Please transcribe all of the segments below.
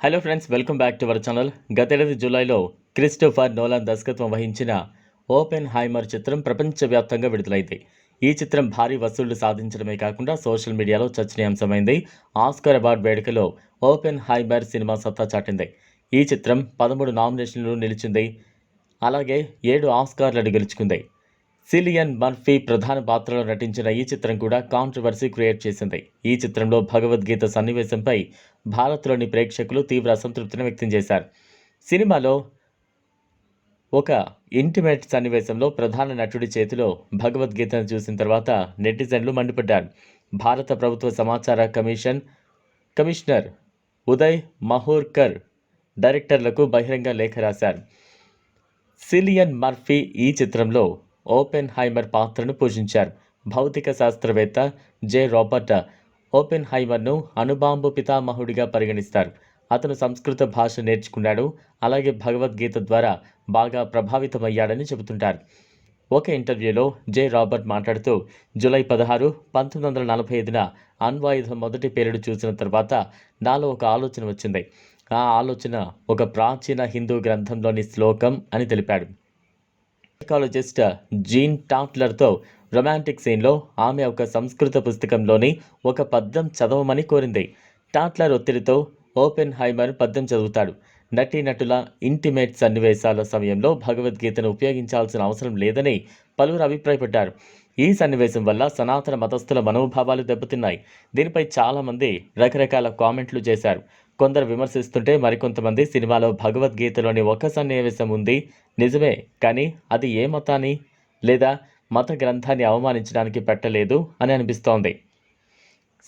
Hello friends welcome back to our channel గతేడాది జూలైలో Christopher Nolan దర్శకత్వం వహించిన ఓపెన్ హైమర్ చిత్రం ప్రపంచవ్యాప్తంగా విడుదలైంది. ఈ చిత్రం భారీ వసూళ్ళు సాధించడమే కాకుండా సోషల్ మీడియాలో చర్చనీయాంశమైంది. ఆస్కర్ అవార్డు వేడుకలో ఓపెన్ హైమర్ సినిమా సత్తా చాటింది. ఈ చిత్రం పదమూడు నామినేషన్లు నిలిచింది. అలాగే ఏడు ఆస్కార్లను గెలుచుకుంది. సిలియన్ మర్ఫీ ప్రధాన పాత్రలో నటించిన ఈ చిత్రం కూడా కాంట్రవర్సీ క్రియేట్ చేసింది. ఈ చిత్రంలో భగవద్గీత సన్నివేశంపై భారత్లోని ప్రేక్షకులు తీవ్ర అసంతృప్తిని వ్యక్తం చేశారు. సినిమాలో ఒక ఇంటిమేట్ సన్నివేశంలో ప్రధాన నటుడి చేతిలో భగవద్గీతను చూసిన తర్వాత నెటిజన్లు మండిపడ్డారు. భారత ప్రభుత్వ సమాచార కమిషన్ కమిషనర్ ఉదయ్ మహోర్కర్ డైరెక్టర్లకు బహిరంగ లేఖ రాశారు. సిలియన్ మర్ఫీ ఈ చిత్రంలో ఓపెన్ హైమర్ పాత్రను పూజించారు భౌతిక శాస్త్రవేత్త జే. రాబర్ట్ ఓపెన్ హైమర్ను అణుబాంబు పితామహుడిగా పరిగణిస్తారు. అతను సంస్కృత భాష నేర్చుకున్నాడు. అలాగే భగవద్గీత ద్వారా బాగా ప్రభావితమయ్యాడని చెబుతుంటారు. ఒక ఇంటర్వ్యూలో జే. రాబర్ట్ మాట్లాడుతూ జూలై పదహారు పంతొమ్మిది వందల నలభై ఐదున అణ్వాయుధం మొదటి పేరుడు చూసిన తర్వాత నాలో ఒక ఆలోచన వచ్చింది. ఆ ఆలోచన ఒక ప్రాచీన హిందూ గ్రంథంలోని శ్లోకం అని తెలిపాడు. సైకాలజిస్ట్ జీన్ టాట్లర్తో రొమాంటిక్ సీన్లో ఆమె ఒక సంస్కృత పుస్తకంలోని ఒక పద్యం చదవమని కోరింది. టాట్లర్ ఒత్తిడితో ఓపెన్ హైమర్ పద్యం చదువుతాడు. నటీనటుల ఇంటిమేట్ సన్నివేశాల సమయంలో భగవద్గీతను ఉపయోగించాల్సిన అవసరం లేదని పలువురు అభిప్రాయపడ్డారు. ఈ సన్నివేశం వల్ల సనాతన మతస్థుల మనోభావాలు దెబ్బతిన్నాయి. దీనిపై చాలామంది రకరకాల కామెంట్లు చేశారు. కొందరు విమర్శిస్తుంటే మరికొంతమంది సినిమాలో భగవద్గీతలోని ఒక సన్నివేశం ఉంది. నిజమే కానీ అది ఏ మతాన్ని లేదా మత గ్రంథాన్ని అవమానించడానికి పెట్టలేదు అని అనిపిస్తోంది.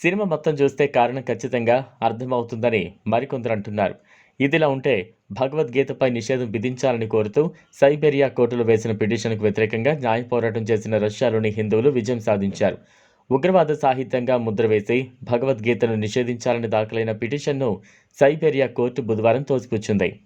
సినిమా మొత్తం చూస్తే కారణం ఖచ్చితంగా అర్థమవుతుందని మరికొందరు అంటున్నారు. ఇదిలా ఉంటే భగవద్గీతపై నిషేధం విధించాలని కోరుతూ సైబేరియా కోర్టులో వేసిన పిటిషన్కు వ్యతిరేకంగా న్యాయ పోరాటం చేసిన రష్యాలోని హిందువులు విజయం సాధించారు. ఉగ్రవాద సాహిత్యంగా ముద్ర వేసి భగవద్గీతను నిషేధించాలని దాఖలైన పిటిషన్ను సైబేరియా కోర్టు బుధవారం తోసిపుచ్చింది.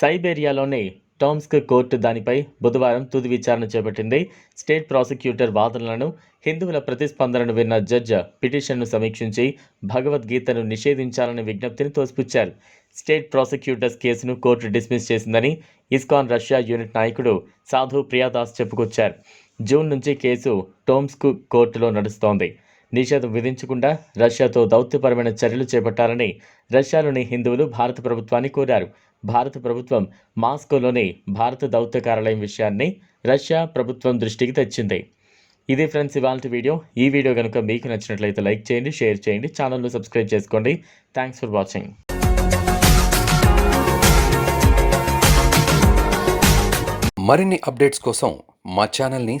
సైబేరియాలోని టోమ్స్క్ కోర్టు దానిపై బుధవారం తుది విచారణ చేపట్టింది. స్టేట్ ప్రాసిక్యూటర్ వాదనలను హిందువుల ప్రతిస్పందనను విన్న జడ్జ్ పిటిషన్ను సమీక్షించి భగవద్గీతను నిషేధించాలని విజ్ఞప్తిని తోసిపుచ్చారు. స్టేట్ ప్రాసిక్యూటర్స్ కేసును కోర్టు డిస్మిస్ చేసిందని ఇస్కాన్ రష్యా యూనిట్ నాయకుడు సాధు ప్రియాదాస్ చెప్పుకొచ్చారు. జూన్ నుంచి కేసు టోమ్స్క్ కోర్టులో నడుస్తోంది. నిషేధం విధించకుండా రష్యాతో దౌత్యపరమైన చర్యలు చేపట్టాలని రష్యాలోని హిందువులు భారత ప్రభుత్వాన్ని కోరారు. భారత ప్రభుత్వం మాస్కోలోని భారత దౌత్య కార్యాలయం విషయాన్ని రష్యా ప్రభుత్వం దృష్టికి తెచ్చింది. ఇది ఫ్రెండ్స్ ఇవాళ వీడియో. ఈ వీడియో కనుక మీకు నచ్చినట్లయితే లైక్ చేయండి షేర్ చేయండి ఛానల్ను సబ్స్క్రైబ్ చేసుకోండి. Thanks for watching. మరిన్ని అప్డేట్స్ కోసం మా ఛానల్ని